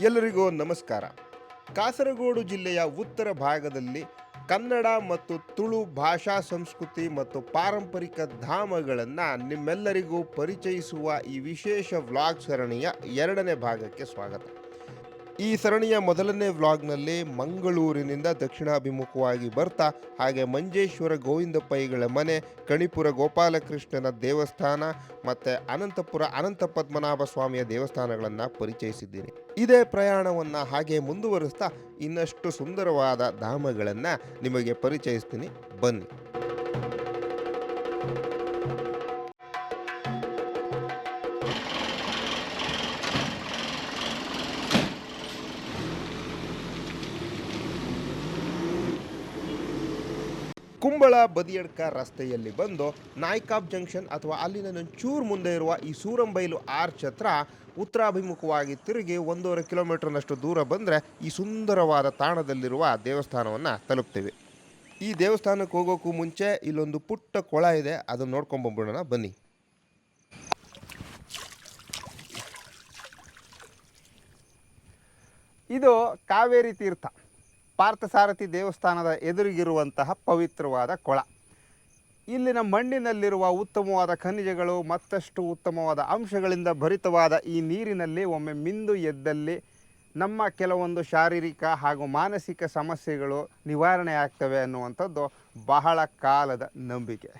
ಎಲ್ಲರಿಗೂ ನಮಸ್ಕಾರ. ಕಾಸರಗೋಡು ಜಿಲ್ಲೆಯ ಉತ್ತರ ಭಾಗದಲ್ಲಿ ಕನ್ನಡ ಮತ್ತು ತುಳು ಭಾಷಾ ಸಂಸ್ಕೃತಿ ಮತ್ತು ಪಾರಂಪರಿಕ ಧಾಮಗಳನ್ನು ನಿಮ್ಮೆಲ್ಲರಿಗೂ ಪರಿಚಯಿಸುವ ಈ ವಿಶೇಷ ವ್ಲಾಗ್ ಸರಣಿಯ ಎರಡನೇ ಭಾಗಕ್ಕೆ ಸ್ವಾಗತ. ಈ ಸರಣಿಯ ಮೊದಲನೇ ವ್ಲಾಗ್ನಲ್ಲಿ ಮಂಗಳೂರಿನಿಂದ ದಕ್ಷಿಣಾಭಿಮುಖವಾಗಿ ಬರ್ತಾ, ಹಾಗೆ ಮಂಜೇಶ್ವರ ಗೋವಿಂದ ಮನೆ, ಕಣಿಪುರ ಗೋಪಾಲಕೃಷ್ಣನ ದೇವಸ್ಥಾನ ಮತ್ತು ಅನಂತಪುರ ಅನಂತ ಪದ್ಮನಾಭ ಸ್ವಾಮಿಯ ದೇವಸ್ಥಾನಗಳನ್ನು ಪರಿಚಯಿಸಿದ್ದೀನಿ. ಇದೇ ಪ್ರಯಾಣವನ್ನು ಹಾಗೆ ಮುಂದುವರಿಸ್ತಾ ಇನ್ನಷ್ಟು ಸುಂದರವಾದ ಧಾಮಗಳನ್ನು ನಿಮಗೆ ಪರಿಚಯಿಸ್ತೀನಿ. ಬನ್ನಿ. ಕುಂಬಳ ಬದಿಯಡ್ಕ ರಸ್ತೆಯಲ್ಲಿ ಬಂದು ನಾಯ್ಕಾಬ್ ಜಂಕ್ಷನ್ ಅಥವಾ ಅಲ್ಲಿನ ನಂಚೂರು ಮುಂದೆ ಇರುವ ಈ ಸೂರಂಬೈಲು ಆರ್ಚ್ ಹತ್ರ ಉತ್ತರಾಭಿಮುಖವಾಗಿ ತಿರುಗಿ ಒಂದೂವರೆ ಕಿಲೋಮೀಟರ್ನಷ್ಟು ದೂರ ಬಂದರೆ ಈ ಸುಂದರವಾದ ತಾಣದಲ್ಲಿರುವ ದೇವಸ್ಥಾನವನ್ನು ತಲುಪ್ತೇವೆ. ಈ ದೇವಸ್ಥಾನಕ್ಕೆ ಹೋಗೋಕ್ಕೂ ಮುಂಚೆ ಇಲ್ಲೊಂದು ಪುಟ್ಟ ಕೊಳ ಇದೆ, ಅದನ್ನು ನೋಡ್ಕೊಂಬಂಬಿಡೋಣ ಬನ್ನಿ. ಇದು ಕಾವೇರಿ ತೀರ್ಥ. ಪಾರ್ಥಸಾರಥಿ ದೇವಸ್ಥಾನದ ಎದುರಿಗಿರುವಂತಹ ಪವಿತ್ರವಾದ ಕೊಳ. ಇಲ್ಲಿನ ಮಣ್ಣಿನಲ್ಲಿರುವ ಉತ್ತಮವಾದ ಖನಿಜಗಳು ಮತ್ತಷ್ಟು ಉತ್ತಮವಾದ ಅಂಶಗಳಿಂದ ಭರಿತವಾದ ಈ ನೀರಿನಲ್ಲಿ ಒಮ್ಮೆ ಮಿಂದು ಎದ್ದಲ್ಲಿ ನಮ್ಮ ಕೆಲವೊಂದು ಶಾರೀರಿಕ ಹಾಗೂ ಮಾನಸಿಕ ಸಮಸ್ಯೆಗಳು ನಿವಾರಣೆ ಆಗ್ತವೆ ಅನ್ನುವಂಥದ್ದು ಬಹಳ ಕಾಲದ ನಂಬಿಕೆ.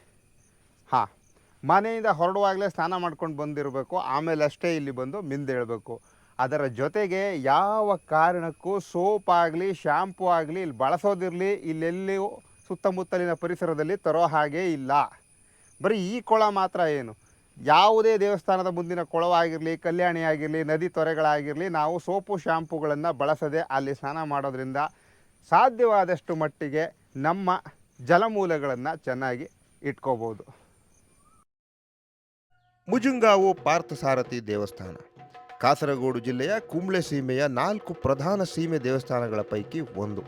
ಹಾಂ, ಮನೆಯಿಂದ ಹೊರಡುವಾಗಲೇ ಸ್ನಾನ ಮಾಡ್ಕೊಂಡು ಬಂದಿರಬೇಕು ಆಮೇಲೆ ಅಷ್ಟೇ ಇಲ್ಲಿ ಬಂದು ಮಿಂದೇಳಬೇಕು. ಅದರ ಜೊತೆಗೆ ಯಾವ ಕಾರಣಕ್ಕೂ ಸೋಪ್ ಆಗಲಿ ಶ್ಯಾಂಪು ಆಗಲಿ, ಇಲ್ಲಿ ಬಳಸೋದಿರಲಿ, ಇಲ್ಲೆಲ್ಲಿಯೂ ಸುತ್ತಮುತ್ತಲಿನ ಪರಿಸರದಲ್ಲಿ ತರೋ ಹಾಗೆ ಇಲ್ಲ. ಬರೀ ಈ ಕೊಳ ಮಾತ್ರ ಏನು? ಯಾವುದೇ ದೇವಸ್ಥಾನದ ಮುಂದಿನ ಕೊಳವಾಗಿರಲಿ, ಕಲ್ಯಾಣಿ ಆಗಿರಲಿ, ನದಿ ತೊರೆಗಳಾಗಿರಲಿ, ನಾವು ಸೋಪು ಶ್ಯಾಂಪುಗಳನ್ನು ಬಳಸದೆ ಅಲ್ಲಿ ಸ್ನಾನ ಮಾಡೋದ್ರಿಂದ ಸಾಧ್ಯವಾದಷ್ಟು ಮಟ್ಟಿಗೆ ನಮ್ಮ ಜಲಮೂಲಗಳನ್ನು ಚೆನ್ನಾಗಿ ಇಟ್ಕೋಬೋದು. ಮುಜುಂಗಾವು ಪಾರ್ಥಸಾರಥಿ ದೇವಸ್ಥಾನ. ಕಾಸರಗೋಡು ಜಿಲ್ಲೆಯ ಕುಂಬಳೆ ಸೀಮೆಯ ನಾಲ್ಕು ಪ್ರಧಾನ ಸೀಮೆ ದೇವಸ್ಥಾನಗಳ ಪೈಕಿ ಒಂದು.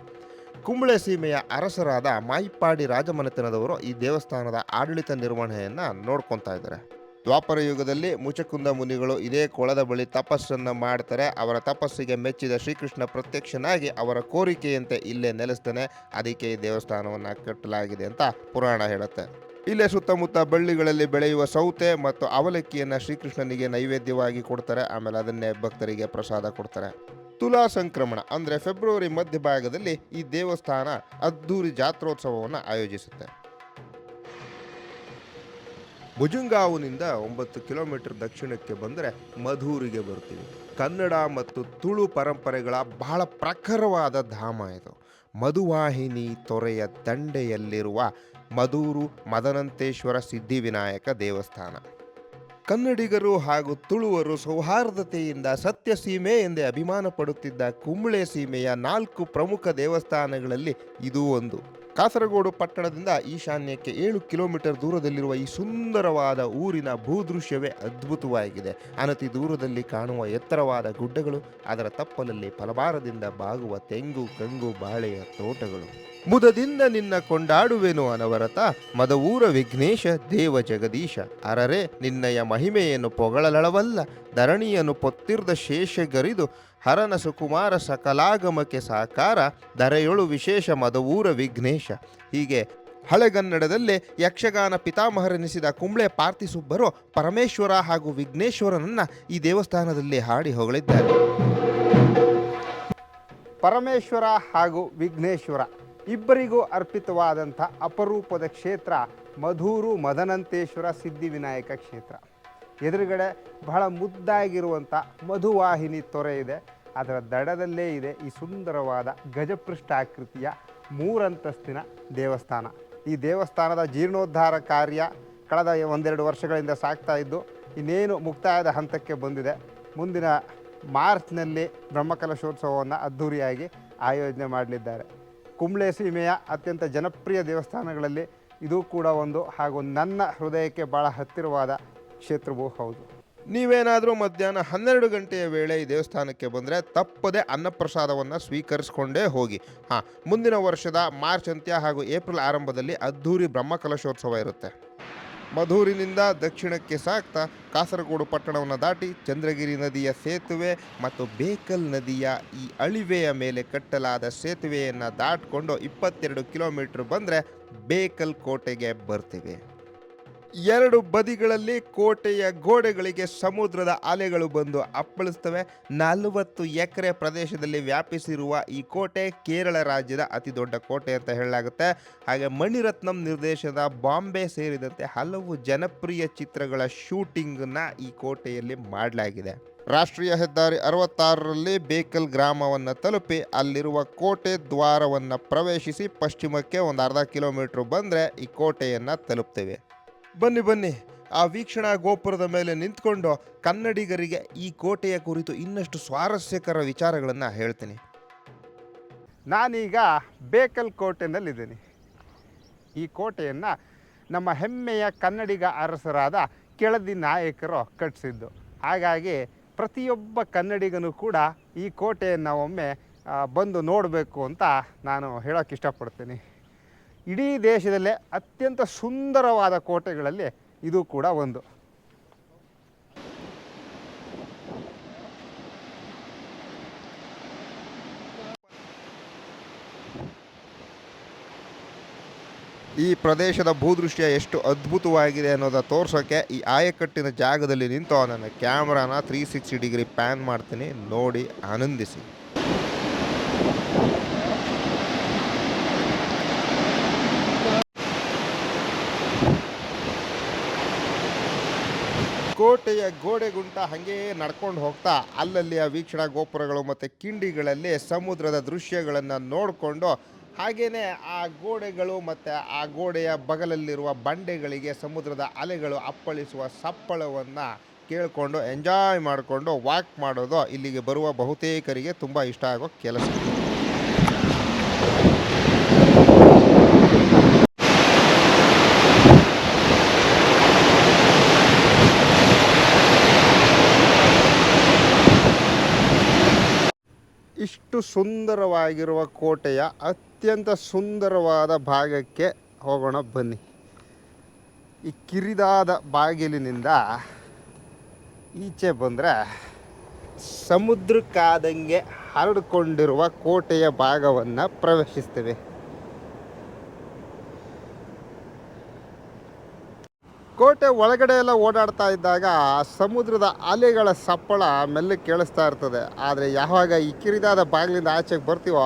ಕುಂಬಳೆ ಸೀಮೆಯ ಅರಸರಾದ ಮಾಯಿಪ್ಪಾಡಿ ರಾಜಮನೆತನದವರು ಈ ದೇವಸ್ಥಾನದ ಆಡಳಿತ ನಿರ್ವಹಣೆಯನ್ನು ನೋಡ್ಕೊತಾ ಇದ್ದಾರೆ. ದ್ವಾಪರ ಯುಗದಲ್ಲಿ ಮುಚಕುಂದ ಮುನಿಗಳು ಇದೇ ಕೊಳದ ಬಳಿ ತಪಸ್ಸನ್ನು ಮಾಡ್ತಾರೆ. ಅವರ ತಪಸ್ಸಿಗೆ ಮೆಚ್ಚಿದ ಶ್ರೀಕೃಷ್ಣ ಪ್ರತ್ಯಕ್ಷನಾಗಿ ಅವರ ಕೋರಿಕೆಯಂತೆ ಇಲ್ಲೇ ನೆಲೆಸ್ತಾನೆ. ಅದಕ್ಕೆ ಈ ದೇವಸ್ಥಾನವನ್ನು ಕಟ್ಟಲಾಗಿದೆ ಅಂತ ಪುರಾಣ ಹೇಳುತ್ತೆ. ಇಲ್ಲೇ ಸುತ್ತಮುತ್ತ ಬಳ್ಳಿಗಳಲ್ಲಿ ಬೆಳೆಯುವ ಸೌತೆ ಮತ್ತು ಅವಲಕ್ಕಿಯನ್ನು ಶ್ರೀಕೃಷ್ಣನಿಗೆ ನೈವೇದ್ಯವಾಗಿ ಕೊಡ್ತಾರೆ. ಆಮೇಲೆ ಅದನ್ನೇ ಭಕ್ತರಿಗೆ ಪ್ರಸಾದ ಕೊಡ್ತಾರೆ. ತುಲಾ ಸಂಕ್ರಮಣ ಅಂದರೆ ಫೆಬ್ರವರಿ ಮಧ್ಯಭಾಗದಲ್ಲಿ ಈ ದೇವಸ್ಥಾನ ಅದ್ದೂರಿ ಜಾತ್ರೋತ್ಸವವನ್ನು ಆಯೋಜಿಸುತ್ತೆ. ಭುಜುಂಗಾವುನಿಂದ ಒಂಬತ್ತು ಕಿಲೋಮೀಟರ್ ದಕ್ಷಿಣಕ್ಕೆ ಬಂದರೆ ಮಧೂರಿಗೆ ಬರ್ತೀವಿ ಕನ್ನಡ ಮತ್ತು ತುಳು ಪರಂಪರೆಗಳ ಬಹಳ ಪ್ರಖರವಾದ ಧಾಮ ಇದು. ಮಧುವಾಹಿನಿ ತೊರೆಯ ದಂಡೆಯಲ್ಲಿರುವ ಮಧೂರು ಮದನಂತೇಶ್ವರ ಸಿದ್ಧಿವಿನಾಯಕ ದೇವಸ್ಥಾನ. ಕನ್ನಡಿಗರು ಹಾಗೂ ತುಳುವರು ಸೌಹಾರ್ದತೆಯಿಂದ ಸತ್ಯ ಸೀಮೆ ಎಂದೇ ಅಭಿಮಾನ ಪಡುತ್ತಿದ್ದ ಕುಂಬಳೆ ಸೀಮೆಯ ನಾಲ್ಕು ಪ್ರಮುಖ ದೇವಸ್ಥಾನಗಳಲ್ಲಿ ಇದು ಒಂದು. ಕಾಸರಗೋಡು ಪಟ್ಟಣದಿಂದ ಈಶಾನ್ಯಕ್ಕೆ ಏಳು ಕಿಲೋಮೀಟರ್ ದೂರದಲ್ಲಿರುವ ಈ ಸುಂದರವಾದ ಊರಿನ ಭೂದೃಶ್ಯವೇ ಅದ್ಭುತವಾಗಿದೆ. ಅನತಿ ದೂರದಲ್ಲಿ ಕಾಣುವ ಎತ್ತರವಾದ ಗುಡ್ಡಗಳು, ಅದರ ತಪ್ಪಲಲ್ಲಿ ಫಲಭಾರದಿಂದ ಬಾಗುವ ತೆಂಗು, ಕಂಗು, ಬಾಳೆಯ ತೋಟಗಳು. ಮುದದಿಂದ ನಿನ್ನ ಕೊಂಡಾಡುವೆನು ಅನವರತ. ಮದವೂರ ವಿಘ್ನೇಶ, ದೇವ ಜಗದೀಶ. ಅರರೆ, ನಿನ್ನಯ ಮಹಿಮೆಯನ್ನು ಪೊಗಳಲಳವಲ್ಲ. ಧರಣಿಯನ್ನು ಪೊತ್ತಿರ್ದ ಶೇಷಗರಿದು. ಹರನ ಸುಕುಮಾರ ಸಕಲಾಗಮಕ್ಕೆ ಸಾಕಾರ. ಧರೆಯೊಳು ವಿಶೇಷ ಮದವೂರ ವಿಘ್ನೇಶ. ಹೀಗೆ ಹಳೆಗನ್ನಡದಲ್ಲೇ ಯಕ್ಷಗಾನ ಪಿತಾಮಹರೆನಿಸಿದ ಕುಂಬ್ಳೆ ಪಾರ್ಥಿಸುಬ್ಬರು ಪರಮೇಶ್ವರ ಹಾಗೂ ವಿಘ್ನೇಶ್ವರನನ್ನ ಈ ದೇವಸ್ಥಾನದಲ್ಲಿ ಹಾಡಿ ಹೊಗಳಿದ್ದಾರೆ. ಪರಮೇಶ್ವರ ಹಾಗೂ ವಿಘ್ನೇಶ್ವರ. ಇಬ್ಬರಿಗೂ ಅರ್ಪಿತವಾದಂಥ ಅಪರೂಪದ ಕ್ಷೇತ್ರ ಮಧೂರು ಮದನಂತೇಶ್ವರ ಸಿದ್ಧಿವಿನಾಯಕ ಕ್ಷೇತ್ರ. ಎದುರುಗಡೆ ಬಹಳ ಮುದ್ದಾಗಿರುವಂಥ ಮಧುವಾಹಿನಿ ತೊರೆ ಇದೆ. ಅದರ ದಡದಲ್ಲೇ ಇದೆ ಈ ಸುಂದರವಾದ ಗಜಪೃಷ್ಠಾಕೃತಿಯ ಮೂರಂತಸ್ತಿನ ದೇವಸ್ಥಾನ. ಈ ದೇವಸ್ಥಾನದ ಜೀರ್ಣೋದ್ಧಾರ ಕಾರ್ಯ ಕಳೆದ ಒಂದೆರಡು ವರ್ಷಗಳಿಂದ ಸಾಗ್ತಾ ಇದ್ದು, ಇನ್ನೇನು ಮುಕ್ತಾಯದ ಹಂತಕ್ಕೆ ಬಂದಿದೆ. ಮುಂದಿನ ಮಾರ್ಚ್ನಲ್ಲಿ ಬ್ರಹ್ಮಕಲಶೋತ್ಸವವನ್ನು ಅದ್ಧೂರಿಯಾಗಿ ಆಯೋಜನೆ ಮಾಡಲಿದ್ದಾರೆ. ಕುಂಬ್ಳೆ ಸೀಮೆಯ ಅತ್ಯಂತ ಜನಪ್ರಿಯ ದೇವಸ್ಥಾನಗಳಲ್ಲಿ ಇದು ಕೂಡ ಒಂದು ಹಾಗೂ ನನ್ನ ಹೃದಯಕ್ಕೆ ಭಾಳ ಹತ್ತಿರವಾದ ಕ್ಷೇತ್ರವೂ ಹೌದು. ನೀವೇನಾದರೂ ಮಧ್ಯಾಹ್ನ ಹನ್ನೆರಡು ಗಂಟೆಯ ವೇಳೆ ಈ ದೇವಸ್ಥಾನಕ್ಕೆ ಬಂದರೆ ತಪ್ಪದೆ ಅನ್ನಪ್ರಸಾದವನ್ನು ಸ್ವೀಕರಿಸಿಕೊಂಡೇ ಹೋಗಿ. ಹಾಂ, ಮುಂದಿನ ವರ್ಷದ ಮಾರ್ಚ್ ಅಂತ್ಯ ಹಾಗೂ ಏಪ್ರಿಲ್ ಆರಂಭದಲ್ಲಿ ಅದ್ಧೂರಿ ಬ್ರಹ್ಮಕಲಶೋತ್ಸವ ಇರುತ್ತೆ. ಮಧೂರಿನಿಂದ ದಕ್ಷಿಣಕ್ಕೆ ಸಾಗ್ತಾ ಕಾಸರಗೋಡು ಪಟ್ಟಣವನ್ನು ದಾಟಿ ಚಂದ್ರಗಿರಿ ನದಿಯ ಸೇತುವೆ ಮತ್ತು ಬೇಕಲ್ ನದಿಯ ಈ ಅಳಿವೆಯ ಮೇಲೆ ಕಟ್ಟಲಾದ ಸೇತುವೆಯನ್ನು ದಾಟಿಕೊಂಡು ಇಪ್ಪತ್ತೆರಡು ಕಿಲೋಮೀಟ್ರ್ ಬಂದರೆ ಬೇಕಲ್ ಕೋಟೆಗೆ ಬರ್ತೀವಿ. ಎರಡು ಬದಿಗಳಲ್ಲಿ ಕೋಟೆಯ ಗೋಡೆಗಳಿಗೆ ಸಮುದ್ರದ ಅಲೆಗಳು ಬಂದು ಅಪ್ಪಳಿಸ್ತವೆ. ನಲವತ್ತು ಎಕರೆ ಪ್ರದೇಶದಲ್ಲಿ ವ್ಯಾಪಿಸಿರುವ ಈ ಕೋಟೆ ಕೇರಳ ರಾಜ್ಯದ ಅತಿ ದೊಡ್ಡ ಕೋಟೆ ಅಂತ ಹೇಳಲಾಗುತ್ತೆ. ಹಾಗೆ ಮಣಿರತ್ನಂ ನಿರ್ದೇಶನದ ಬಾಂಬೆ ಸೇರಿದಂತೆ ಹಲವು ಜನಪ್ರಿಯ ಚಿತ್ರಗಳ ಶೂಟಿಂಗ್ನ ಈ ಕೋಟೆಯಲ್ಲಿ ಮಾಡಲಾಗಿದೆ. ರಾಷ್ಟ್ರೀಯ ಹೆದ್ದಾರಿ ಅರವತ್ತಾರರಲ್ಲಿ ಬೇಕಲ್ ಗ್ರಾಮವನ್ನು ತಲುಪಿ ಅಲ್ಲಿರುವ ಕೋಟೆ ದ್ವಾರವನ್ನು ಪ್ರವೇಶಿಸಿ ಪಶ್ಚಿಮಕ್ಕೆ ಒಂದು ಅರ್ಧ ಕಿಲೋಮೀಟ್ರ್ ಬಂದರೆ ಈ ಕೋಟೆಯನ್ನು ತಲುಪ್ತೇವೆ. ಬನ್ನಿ ಬನ್ನಿ. ಆ ವೀಕ್ಷಣಾ ಗೋಪುರದ ಮೇಲೆ ನಿಂತ್ಕೊಂಡು ಕನ್ನಡಿಗರಿಗೆ ಈ ಕೋಟೆಯ ಕುರಿತು ಇನ್ನಷ್ಟು ಸ್ವಾರಸ್ಯಕರ ವಿಚಾರಗಳನ್ನು ಹೇಳ್ತೀನಿ. ನಾನೀಗ ಬೇಕಲ್ ಕೋಟೆನಲ್ಲಿದ್ದೀನಿ. ಈ ಕೋಟೆಯನ್ನು ನಮ್ಮ ಹೆಮ್ಮೆಯ ಕನ್ನಡಿಗ ಅರಸರಾದ ಕೆಳದಿ ನಾಯಕರು ಕಟ್ಟಿಸಿದ್ದು. ಹಾಗಾಗಿ ಪ್ರತಿಯೊಬ್ಬ ಕನ್ನಡಿಗನೂ ಕೂಡ ಈ ಕೋಟೆಯನ್ನು ಒಮ್ಮೆ ಬಂದು ನೋಡಬೇಕು ಅಂತ ನಾನು ಹೇಳೋಕ್ಕೆ ಇಷ್ಟಪಡ್ತೀನಿ. ಇಡೀ ದೇಶದಲ್ಲೇ ಅತ್ಯಂತ ಸುಂದರವಾದ ಕೋಟೆಗಳಲ್ಲಿ ಇದು ಕೂಡ ಒಂದು. ಈ ಪ್ರದೇಶದ ಭೂದೃಶ್ಯ ಎಷ್ಟು ಅದ್ಭುತವಾಗಿದೆ ಅನ್ನೋದ ತೋರ್ಸೋಕ್ಕೆ ಈ ಆಯಕಟ್ಟಿನ ಜಾಗದಲ್ಲಿ ನಿಂತು ನನ್ನ ಕ್ಯಾಮ್ರಾನ ತ್ರೀ ಸಿಕ್ಸ್ಟಿ ಡಿಗ್ರಿ ಪ್ಯಾನ್ ಮಾಡ್ತೀನಿ, ನೋಡಿ, ಆನಂದಿಸಿ. ಕೋಟೆಯ ಗೋಡೆಗುಂಟ ಹಾಗೇ ನಡ್ಕೊಂಡು ಹೋಗ್ತಾ ಅಲ್ಲಲ್ಲಿ ಆ ವೀಕ್ಷಣಾ ಗೋಪುರಗಳು ಮತ್ತು ಕಿಂಡಿಗಳಲ್ಲಿ ಸಮುದ್ರದ ದೃಶ್ಯಗಳನ್ನು ನೋಡಿಕೊಂಡು ಹಾಗೆಯೇ ಆ ಗೋಡೆಗಳು ಮತ್ತು ಆ ಗೋಡೆಯ ಬಗಲಲ್ಲಿರುವ ಬಂಡೆಗಳಿಗೆ ಸಮುದ್ರದ ಅಲೆಗಳು ಅಪ್ಪಳಿಸುವ ಸಪ್ಪಳವನ್ನು ಕೇಳಿಕೊಂಡು, ಎಂಜಾಯ್ ಮಾಡಿಕೊಂಡು, ವಾಕ್ ಮಾಡೋದು ಇಲ್ಲಿಗೆ ಬರುವ ಬಹುತೇಕರಿಗೆ ತುಂಬ ಇಷ್ಟ ಆಗೋ ಕೆಲಸ. ಇಷ್ಟು ಸುಂದರವಾಗಿರುವ ಕೋಟೆಯ ಅತ್ಯಂತ ಸುಂದರವಾದ ಭಾಗಕ್ಕೆ ಹೋಗೋಣ ಬನ್ನಿ. ಈ ಕಿರಿದಾದ ಬಾಗಿಲಿನಿಂದ ಈಚೆ ಬಂದರೆ ಸಮುದ್ರಕ್ಕಾದಂಗೆ ಹರಡಿಕೊಂಡಿರುವ ಕೋಟೆಯ ಭಾಗವನ್ನು ಪ್ರವೇಶಿಸ್ತೇವೆ. ಕೋಟೆ ಒಳಗಡೆ ಎಲ್ಲ ಓಡಾಡ್ತಾ ಇದ್ದಾಗ ಸಮುದ್ರದ ಅಲೆಗಳ ಸಪ್ಪಳ ಮೆಲ್ಲ ಕೇಳಿಸ್ತಾ ಇರ್ತದೆ. ಆದರೆ ಯಾವಾಗ ಈ ಕಿರಿದಾದ ಬಾಗಿಲಿಂದ ಆಚೆಗೆ ಬರ್ತೀವೋ,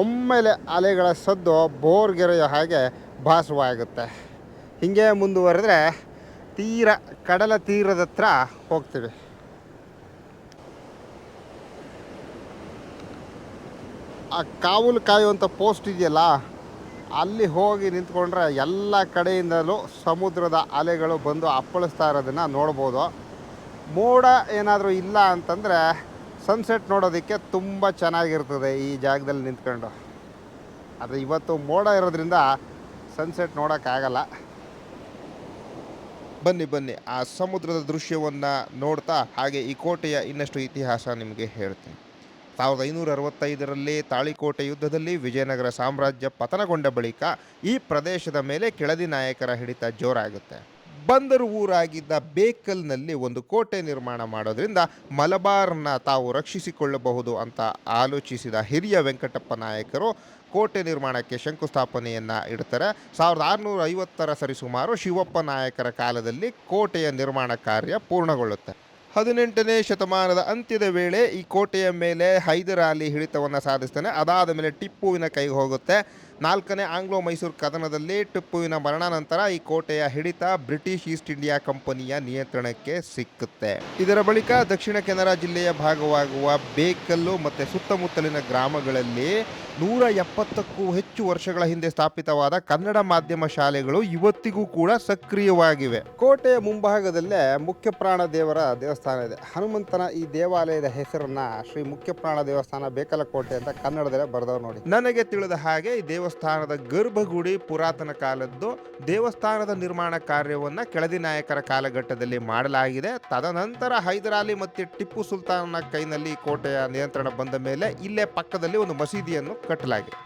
ಒಮ್ಮೆಲೆ ಅಲೆಗಳ ಸದ್ದು ಬೋರ್ಗೆರೆಯೋ ಹಾಗೆ ಭಾಸವಾಗುತ್ತೆ. ಹೀಗೆ ಮುಂದುವರೆದ್ರೆ ತೀರ ಕಡಲ ತೀರದ ಹತ್ರ ಹೋಗ್ತೀವಿ. ಆ ಕಾವಲು ಕಾಯುವಂಥ ಪೋಸ್ಟ್ ಇದೆಯಲ್ಲ ಅಲ್ಲಿ ಹೋಗಿ ನಿಂತ್ಕೊಂಡ್ರೆ ಎಲ್ಲ ಕಡೆಯಿಂದಲೂ ಸಮುದ್ರದ ಅಲೆಗಳು ಬಂದು ಅಪ್ಪಳಿಸ್ತಾ ಇರೋದನ್ನು ನೋಡ್ಬೋದು. ಮೋಡ ಏನಾದರೂ ಇಲ್ಲ ಅಂತಂದರೆ ಸನ್ಸೆಟ್ ನೋಡೋದಕ್ಕೆ ತುಂಬ ಚೆನ್ನಾಗಿರ್ತದೆ ಈ ಜಾಗದಲ್ಲಿ ನಿಂತ್ಕೊಂಡು. ಆದರೆ ಇವತ್ತು ಮೋಡ ಇರೋದ್ರಿಂದ ಸನ್ಸೆಟ್ ನೋಡೋಕ್ಕಾಗಲ್ಲ. ಬನ್ನಿ ಬನ್ನಿ, ಆ ಸಮುದ್ರದ ದೃಶ್ಯವನ್ನು ನೋಡ್ತಾ ಹಾಗೆ ಈ ಕೋಟೆಯ ಇನ್ನಷ್ಟು ಇತಿಹಾಸ ನಿಮಗೆ ಹೇಳ್ತೀನಿ. ಸಾವಿರದ ಐನೂರ ಅರವತ್ತೈದರಲ್ಲಿ ತಾಳಿಕೋಟೆ ಯುದ್ಧದಲ್ಲಿ ವಿಜಯನಗರ ಸಾಮ್ರಾಜ್ಯ ಪತನಗೊಂಡ ಬಳಿಕ ಈ ಪ್ರದೇಶದ ಮೇಲೆ ಕೆಳದಿ ನಾಯಕರ ಹಿಡಿತ ಜೋರಾಗುತ್ತೆ. ಬಂದರು ಊರಾಗಿದ್ದ ಬೇಕಲ್ನಲ್ಲಿ ಒಂದು ಕೋಟೆ ನಿರ್ಮಾಣ ಮಾಡೋದ್ರಿಂದ ಮಲಬಾರ್ನ ತಾವು ರಕ್ಷಿಸಿಕೊಳ್ಳಬಹುದು ಅಂತ ಆಲೋಚಿಸಿದ ಹಿರಿಯ ವೆಂಕಟಪ್ಪ ನಾಯಕರು ಕೋಟೆ ನಿರ್ಮಾಣಕ್ಕೆ ಶಂಕುಸ್ಥಾಪನೆಯನ್ನು ಇಡ್ತಾರೆ. ಸಾವಿರದ ಆರುನೂರ ಐವತ್ತರ ಸರಿಸುಮಾರು ಶಿವಪ್ಪ ನಾಯಕರ ಕಾಲದಲ್ಲಿ ಕೋಟೆಯ ನಿರ್ಮಾಣ ಕಾರ್ಯ ಪೂರ್ಣಗೊಳ್ಳುತ್ತೆ. ಹದಿನೆಂಟನೇ ಶತಮಾನದ ಅಂತ್ಯದ ವೇಳೆ ಈ ಕೋಟೆಯ ಮೇಲೆ ಹೈದರಾಲಿ ಹಿಡಿತವನ್ನು ಸಾಧಿಸ್ತಾನೆ. ಅದಾದ ಮೇಲೆ ಟಿಪ್ಪುವಿನ ಕೈಗೆ ಹೋಗುತ್ತೆ. ನಾಲ್ಕನೇ ಆಂಗ್ಲೋ ಮೈಸೂರು ಕದನದಲ್ಲಿ ಟಿಪ್ಪುವಿನ ಮರಣಾನಂತರ ಈ ಕೋಟೆಯ ಹಿಡಿತ ಬ್ರಿಟಿಷ್ ಈಸ್ಟ್ ಇಂಡಿಯಾ ಕಂಪನಿಯ ನಿಯಂತ್ರಣಕ್ಕೆ ಸಿಕ್ಕುತ್ತೆ. ಇದರ ಬಳಿಕ ದಕ್ಷಿಣ ಕೆನರಾ ಜಿಲ್ಲೆಯ ಭಾಗವಾಗುವ ಬೇಕಲ್ಲು ಮತ್ತು ಸುತ್ತಮುತ್ತಲಿನ ಗ್ರಾಮಗಳಲ್ಲಿ ನೂರ ಎಪ್ಪತ್ತಕ್ಕೂ ಹೆಚ್ಚು ವರ್ಷಗಳ ಹಿಂದೆ ಸ್ಥಾಪಿತವಾದ ಕನ್ನಡ ಮಾಧ್ಯಮ ಶಾಲೆಗಳು ಇವತ್ತಿಗೂ ಕೂಡ ಸಕ್ರಿಯವಾಗಿವೆ. ಕೋಟೆಯ ಮುಂಭಾಗದಲ್ಲೇ ಮುಖ್ಯ ಪ್ರಾಣ ದೇವರ ದೇವಸ್ಥಾನ ಇದೆ. ಹನುಮಂತನ ಈ ದೇವಾಲಯದ ಹೆಸರನ್ನ ಶ್ರೀ ಮುಖ್ಯ ಪ್ರಾಣ ದೇವಸ್ಥಾನ ಬೇಕಲಕೋಟೆ ಅಂತ ಕನ್ನಡದಲ್ಲೇ ಬರೆದವ್ರು ನೋಡಿ. ನನಗೆ ತಿಳಿದ ಹಾಗೆ ಈ ದೇವಸ್ಥಾನದ ಗರ್ಭಗುಡಿ ಪುರಾತನ ಕಾಲದ್ದು ದೇವಸ್ಥಾನದ ನಿರ್ಮಾಣ ಕಾರ್ಯವನ್ನು ಕೆಳದಿ ನಾಯಕರ ಕಾಲಘಟ್ಟದಲ್ಲಿ ಮಾಡಲಾಗಿದೆ. ತದನಂತರ ಹೈದರಾಲಿ ಮತ್ತು ಟಿಪ್ಪು ಸುಲ್ತಾನನ ಕೈನಲ್ಲಿ ಕೋಟೆಯ ನಿಯಂತ್ರಣ ಬಂದ ಮೇಲೆ ಇಲ್ಲೇ ಪಕ್ಕದಲ್ಲಿ ಒಂದು ಮಸೀದಿಯನ್ನು ಕಟ್ಟಲಾಗಿದೆ.